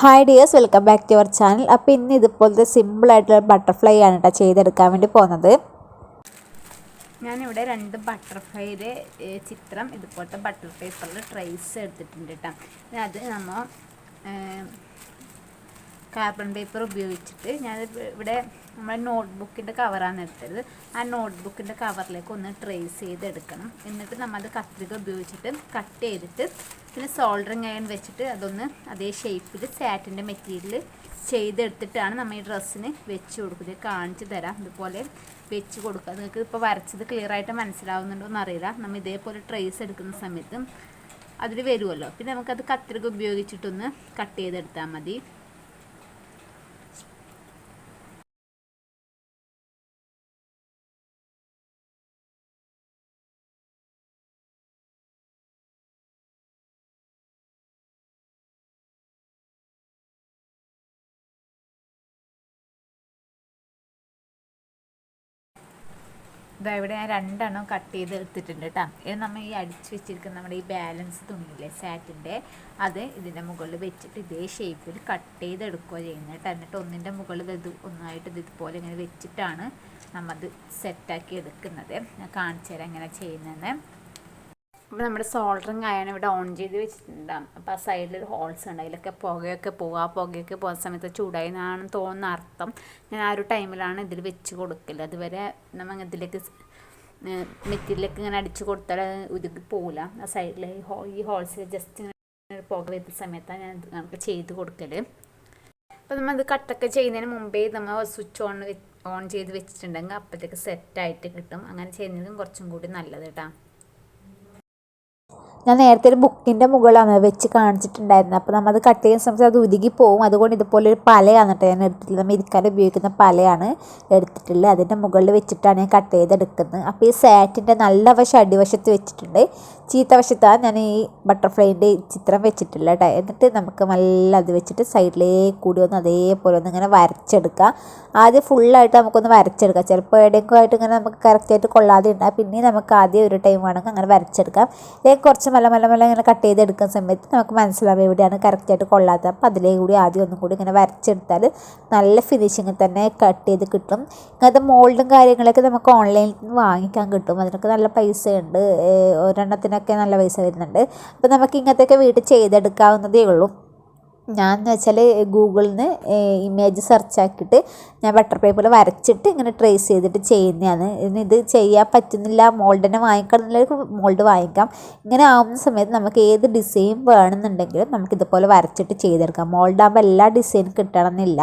Hi dears welcome back to our channel അപ്പോൾ ഇന്ന് ഇതുപോലത്തെ സിമ്പിളായിട്ടുള്ള ബട്ടർഫ്ലൈ ആണ് കേട്ടോ ചെയ്തെടുക്കാൻ വേണ്ടി പോകുന്നത്. ഞാനിവിടെ രണ്ട് ബട്ടർഫ്ലൈയുടെ ചിത്രം ഇതുപോലത്തെ ബട്ടർഫ്ലൈ പേപ്പറിൽ ട്രേസ് എടുത്തിട്ടുണ്ട് കേട്ടോ അത് നമ്മൾ കാർബൺ പേപ്പർ ഉപയോഗിച്ചിട്ട് ഞാൻ ഇവിടെ നമ്മുടെ നോട്ട്ബുക്കിന്റെ കവറാണ് എടുത്തത്. ആ നോട്ട്ബുക്കിന്റെ കവറിലേക്ക് ഒന്ന് ട്രേസ് ചെയ്തെടുക്കണം. എന്നിട്ട് നമ്മൾ അത് കത്രിക ഉപയോഗിച്ചിട്ട് കട്ട് ചെയ്തിട്ട് പിന്നെ സോൾഡറിങ് അയൺ വെച്ചിട്ട് അതൊന്ന് അതേ ഷേപ്പിൽ സാറ്റിന്റെ മെറ്റീരിയൽ ചെയ്തെടുത്തിട്ടാണ് നമ്മൾ ഈ ഡ്രസ്സിന് വെച്ച് കൊടുക്കുന്നത്. കാണിച്ച് തരാം. ഇതുപോലെ വെച്ച് കൊടുക്കുക നിങ്ങൾക്ക് ഇപ്പോൾ വരച്ചത് ക്ലിയർ ആയിട്ട് മനസ്സിലാവുന്നുണ്ടോ എന്നറിയില്ല. നമ്മൾ ഇതേപോലെ ട്രേസ് എടുക്കുന്ന സമയത്തും അതിൽ വരുമല്ലോ പിന്നെ നമുക്കത് കത്രിക ഉപയോഗിച്ചിട്ടൊന്ന് കട്ട് ചെയ്തെടുത്താൽ മതി. ഇതാ ഇവിടെ ഞാൻ രണ്ടെണ്ണം കട്ട് ചെയ്ത് എടുത്തിട്ടുണ്ട് കേട്ടോ ഇത് നമ്മൾ ഈ അടിച്ച് വെച്ചിരിക്കുന്ന നമ്മുടെ ഈ ബാലൻസ് തുണിയില്ലേ സാറ്റിന്റെ അത് ഇതിന്റെ മുകളിൽ വെച്ചിട്ട് ഇതേ ഷേപ്പിൽ കട്ട് ചെയ്ത് എടുക്കുക ചെയ്യുന്നത് കേട്ടോ എന്നിട്ട് ഒന്നിന്റെ മുകളിൽ ഇത് ഒന്നായിട്ട് ഇത് ഇതുപോലെ ഇങ്ങനെ വെച്ചിട്ടാണ് നമ്മൾ നമ്മത് സെറ്റാക്കി എടുക്കുന്നത്. ഞാൻ കാണിച്ചു തരാം എങ്ങനെ ചെയ്യുന്നതെന്ന്. അപ്പോൾ നമ്മുടെ സോൾഡറിങ് അയൺ ഇവിടെ ഓൺ ചെയ്ത് വെച്ചിട്ടുണ്ടാകും അപ്പോൾ ആ സൈഡിൽ ഒരു ഹോൾസ് ഉണ്ട്. അതിലൊക്കെ പുകയൊക്കെ പോകുക ആ പുകയൊക്കെ പോകുന്ന സമയത്ത് ചൂടായി എന്നാണ് തോന്നുന്ന അർത്ഥം. ഞാൻ ആ ഒരു ടൈമിലാണ് ഇതിൽ വെച്ച് കൊടുക്കൽ അതുവരെ നമ്മൾ ഇതിലേക്ക് മെറ്റീരിയലൊക്കെ ഇങ്ങനെ അടിച്ച് കൊടുത്താൽ ഉരുകി പോകില്ല ആ സൈഡിൽ ഈ ഹോൾസിൽ ജസ്റ്റ് ഇങ്ങനെ പുക വരുന്ന സമയത്താണ് ഞാൻ നമുക്ക് ചെയ്ത് കൊടുക്കൽ അപ്പോൾ നമ്മൾ അത് കട്ടൊക്കെ ചെയ്യുന്നതിന് മുമ്പേ നമ്മൾ സ്വിച്ച് ഓൺ ഓൺ ചെയ്ത് വെച്ചിട്ടുണ്ടെങ്കിൽ അപ്പോഴത്തേക്ക് സെറ്റായിട്ട് കിട്ടും. അങ്ങനെ ചെയ്യുന്നതും കുറച്ചും കൂടി നല്ലത് കേട്ടോ ഞാൻ നേരത്തെ ഒരു ബുക്കിന്റെ മുകളിലാണ് വെച്ച് കാണിച്ചിട്ടുണ്ടായിരുന്നത് അപ്പോൾ നമ്മൾ അത് കട്ട് ചെയ്യുന്ന സമയത്ത് അത് ഉരുകി പോകും അതുകൊണ്ട് ഇതുപോലെ ഒരു പലയാണ് കേട്ടോ ഞാൻ എടുത്തിട്ടുള്ളത്. നമ്മൾ ഇരിക്കാൻ ഉപയോഗിക്കുന്ന പലയാണ് എടുത്തിട്ടുള്ളത്. അതിന്റെ മുകളിൽ വെച്ചിട്ടാണ് ഞാൻ കട്ട് ചെയ്തെടുക്കുന്നത് അപ്പോൾ ഈ സാറ്റിന്റെ നല്ല വശം അടിവശത്ത് വെച്ചിട്ടുണ്ട്. ചീത്ത വശത്താണ് ഞാൻ ഈ ബട്ടർഫ്ലൈന്റെ ചിത്രം വെച്ചിട്ടില്ല കേട്ടോ. എന്നിട്ട് നമുക്ക് നല്ല അത് വെച്ചിട്ട് സൈഡിലേ കൂടി ഒന്ന് അതേപോലെ ഒന്ന് ഇങ്ങനെ വരച്ചെടുക്കുക ആദ്യം ഫുള്ളായിട്ട് നമുക്കൊന്ന് വരച്ചെടുക്കാം. ചിലപ്പോൾ എവിടെയെങ്കിലും ആയിട്ട് ഇങ്ങനെ നമുക്ക് കറക്റ്റായിട്ട് കൊള്ളാതെ ഉണ്ടാകും പിന്നെ നമുക്ക് ആദ്യം ഒരു ടൈം വേണമെങ്കിൽ അങ്ങനെ വരച്ചെടുക്കാം. അല്ലെങ്കിൽ കുറച്ച് മല മല മല ഇങ്ങനെ കട്ട് ചെയ്തെടുക്കുന്ന സമയത്ത് നമുക്ക് മനസ്സിലാവും എവിടെയാണ് കറക്റ്റായിട്ട് കൊള്ളാത്തത്. അപ്പോൾ അതിലേ കൂടി ആദ്യം ഒന്നും കൂടി ഇങ്ങനെ വരച്ചെടുത്താൽ നല്ല ഫിനിഷിങ് തന്നെ കട്ട് ചെയ്ത് കിട്ടും. ഇങ്ങനത്തെ മോൾഡും കാര്യങ്ങളൊക്കെ നമുക്ക് ഓൺലൈനിൽ നിന്ന് വാങ്ങിക്കാൻ കിട്ടും. അതിനൊക്കെ നല്ല പൈസയുണ്ട്. ഒരെണ്ണത്തിനൊക്കെ നല്ല പൈസ വരുന്നുണ്ട്. അപ്പോൾ നമുക്ക് ഇങ്ങനത്തെയൊക്കെ വീട്ടിൽ ചെയ്തെടുക്കാവുന്നതേ ഉള്ളൂ. ഞാൻ എന്ന് വെച്ചാൽ ഗൂഗിളിൽ നിന്ന് ഇമേജ് സെർച്ച് ആക്കിയിട്ട് ഞാൻ ബട്ടർ പേപ്പറിൽ വരച്ചിട്ട് ഇങ്ങനെ ട്രേസ് ചെയ്തിട്ട് ചെയ്യുന്നതാണ്. ഇനി ഇത് ചെയ്യാൻ പറ്റുന്നില്ല മോൾഡിനെ വാങ്ങിക്കണമെന്നുള്ളവർക്ക് മോൾഡ് വാങ്ങിക്കാം. ഇങ്ങനെ ആവുന്ന സമയത്ത് നമുക്ക് ഏത് ഡിസൈൻ വേണമെന്നുണ്ടെങ്കിലും നമുക്ക് ഇതുപോലെ വരച്ചിട്ട് ചെയ്തെടുക്കാം. മോൾഡാകുമ്പോൾ എല്ലാ ഡിസൈനും കിട്ടണമെന്നില്ല.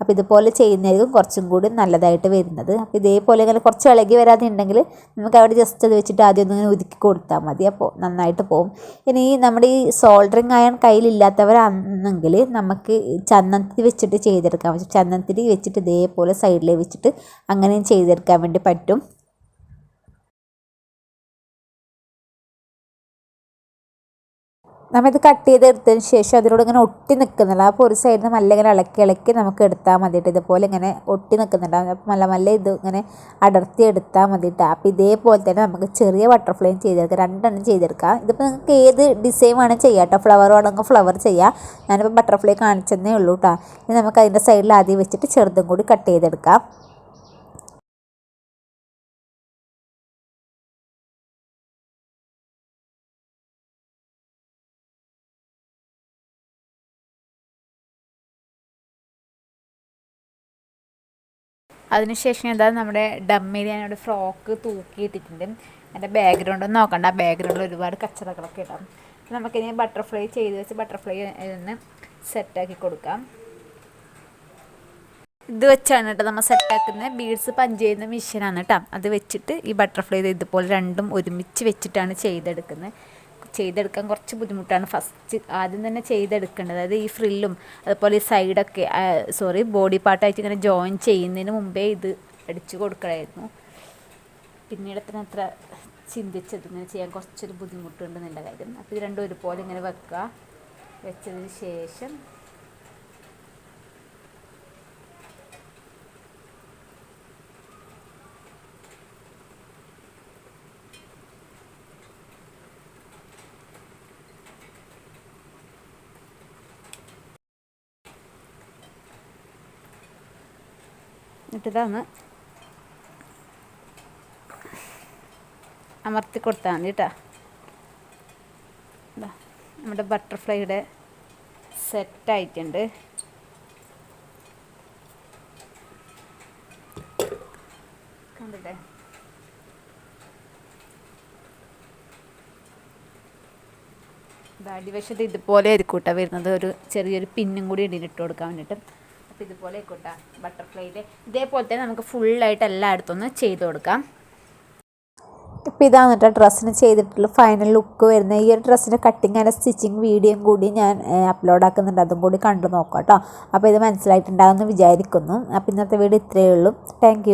അപ്പോൾ ഇതുപോലെ ചെയ്യുന്നതായിരിക്കും കുറച്ചും കൂടി നല്ലതായിട്ട് വരുന്നത്. അപ്പോൾ ഇതേപോലെ ഇങ്ങനെ കുറച്ച് ഇളകി വരാതെ ഉണ്ടെങ്കിൽ നമുക്ക് അവിടെ ജസ്റ്റ് അത് വെച്ചിട്ട് ആദ്യം ഒന്ന് ഇങ്ങനെ ഒതുക്കി കൊടുത്താൽ മതി. അപ്പോൾ നന്നായിട്ട് പോകും ഇനി നമ്മുടെ ഈ സോൾഡറിങ് അയൺ കയ്യിലില്ലാത്തവരാണെങ്കിൽ നമുക്ക് ചന്ദനത്തിരി വെച്ചിട്ട് ചെയ്തെടുക്കാം. ചന്ദനത്തിരി വെച്ചിട്ട് ഇതേപോലെ സൈഡിൽ വെച്ചിട്ട് അങ്ങനെയും ചെയ്തെടുക്കാൻ വേണ്ടി പറ്റും. നമ്മളിത് കട്ട് ചെയ്ത് എടുത്തതിന് ശേഷം അതിനോട് ഇങ്ങനെ ഒട്ടി നിൽക്കുന്നില്ല അപ്പോൾ ഒരു സൈഡിൽ നിന്ന് നല്ല ഇങ്ങനെ ഇളക്കി ഇളക്കി നമുക്ക് എടുത്താൽ മതിയിട്ട്. ഇതുപോലെ ഇങ്ങനെ ഒട്ടി നിൽക്കുന്നുണ്ടാവും അപ്പോൾ നല്ല നല്ല ഇത് ഇങ്ങനെ അടർത്തി എടുത്താൽ മതിയിട്ട്. അപ്പോൾ ഇതേപോലെ തന്നെ നമുക്ക് ചെറിയ ബട്ടർഫ്ലൈയും ചെയ്തെടുക്കാം. രണ്ടെണ്ണം ചെയ്തെടുക്കാം. ഇതിപ്പോൾ നിങ്ങൾക്ക് ഏത് ഡിസൈൻ വേണം ചെയ്യാം കേട്ടോ. ഫ്ലവർ വേണമെങ്കിൽ ഫ്ലവർ ചെയ്യാം. ഞാനിപ്പോൾ ബട്ടർഫ്ലൈ കാണിച്ചതേ ഉള്ളൂ കേട്ടോ. ഇനി നമുക്ക് അതിന്റെ സൈഡിൽ ആദ്യം വെച്ചിട്ട് ചെറുതും കൂടി കട്ട് ചെയ്തെടുക്കാം. അതിനുശേഷം എന്താ നമ്മുടെ ഡമ്മിൽ ഞാനിവിടെ ഫ്രോക്ക് തൂക്കിയിട്ടിട്ടുണ്ട്. എന്റെ ബാക്ക്ഗ്രൗണ്ട് ഒന്നും നോക്കണ്ട ബാക്ക്ഗ്രൗണ്ടിൽ ഒരുപാട് കച്ചറകളൊക്കെ ഇടാം. നമുക്കിനി ബട്ടർഫ്ലൈ ചെയ്ത് വെച്ച് ബട്ടർഫ്ലൈ ഒന്ന് സെറ്റാക്കി കൊടുക്കാം. ഇത് വെച്ചാണ് കേട്ടോ നമ്മൾ സെറ്റാക്കുന്ന ബീഡ്സ് പഞ്ച് ചെയ്യുന്ന മെഷീനാണ് കേട്ടോ. അത് വെച്ചിട്ട് ഈ ബട്ടർഫ്ലൈ ഇതുപോലെ രണ്ടും ഒരുമിച്ച് വെച്ചിട്ടാണ് ചെയ്തെടുക്കുന്നത്. ചെയ്തെടുക്കാൻ കുറച്ച് ബുദ്ധിമുട്ടാണ്. ഫസ്റ്റ് ആദ്യം തന്നെ ചെയ്തെടുക്കേണ്ടത് അതായത് ഈ ഫ്രില്ലും അതുപോലെ ഈ സൈഡൊക്കെ സോറി ബോഡി പാർട്ടായിട്ട് ഇങ്ങനെ ജോയിൻ ചെയ്യുന്നതിന് മുമ്പേ ഇത് അടിച്ചു കൊടുക്കണമായിരുന്നു. പിന്നീട് തന്നെ അത്ര ചിന്തിച്ചത് ഇങ്ങനെ ചെയ്യാൻ കുറച്ചൊരു ബുദ്ധിമുട്ടുണ്ടെന്നുള്ള കാര്യം. അപ്പോൾ ഇത് രണ്ടും ഒരുപോലെ ഇങ്ങനെ വെക്കുക വെച്ചതിന് ശേഷം എന്നിട്ടിതൊന്ന് അമർത്തി കൊടുത്താൽ മതി കേട്ടോ നമ്മുടെ ബട്ടർഫ്ലൈയുടെ സെറ്റായിട്ടുണ്ട് കണ്ടില്ലേ? അടിവശത്ത് ഇതുപോലെ ആയിരിക്കും കേട്ടോ വരുന്നത്. ഒരു ചെറിയൊരു പിന്നും കൂടി ഇടിയിലിട്ട് കൊടുക്കാൻ വേണ്ടിയിട്ട്. അപ്പോൾ ഇതുപോലെ ആയിക്കോട്ടെ കേട്ടോ ഇതേപോലത്തെ നമുക്ക് ഫുള്ളായിട്ട് എല്ലായിടത്തും ഒന്ന് ചെയ്ത് കൊടുക്കാം. ഇപ്പം ഇതാണ് കേട്ടോ ഡ്രസ്സിന് ചെയ്തിട്ടുള്ള ഫൈനൽ ലുക്ക് വരുന്നത് ഈ ഒരു ഡ്രസ്സിന്റെ കട്ടിങ് ആൻഡ് സ്റ്റിച്ചിങ് വീഡിയോയും കൂടി ഞാൻ അപ്ലോഡ് ആക്കുന്നുണ്ട്. അതും കൂടി കണ്ടു നോക്കാം കേട്ടോ അപ്പോൾ ഇത് മനസ്സിലായിട്ടുണ്ടാകുമെന്ന് വിചാരിക്കുന്നു. അപ്പോൾ ഇന്നത്തെ വീഡിയോ ഇത്രയേ ഉള്ളൂ. താങ്ക്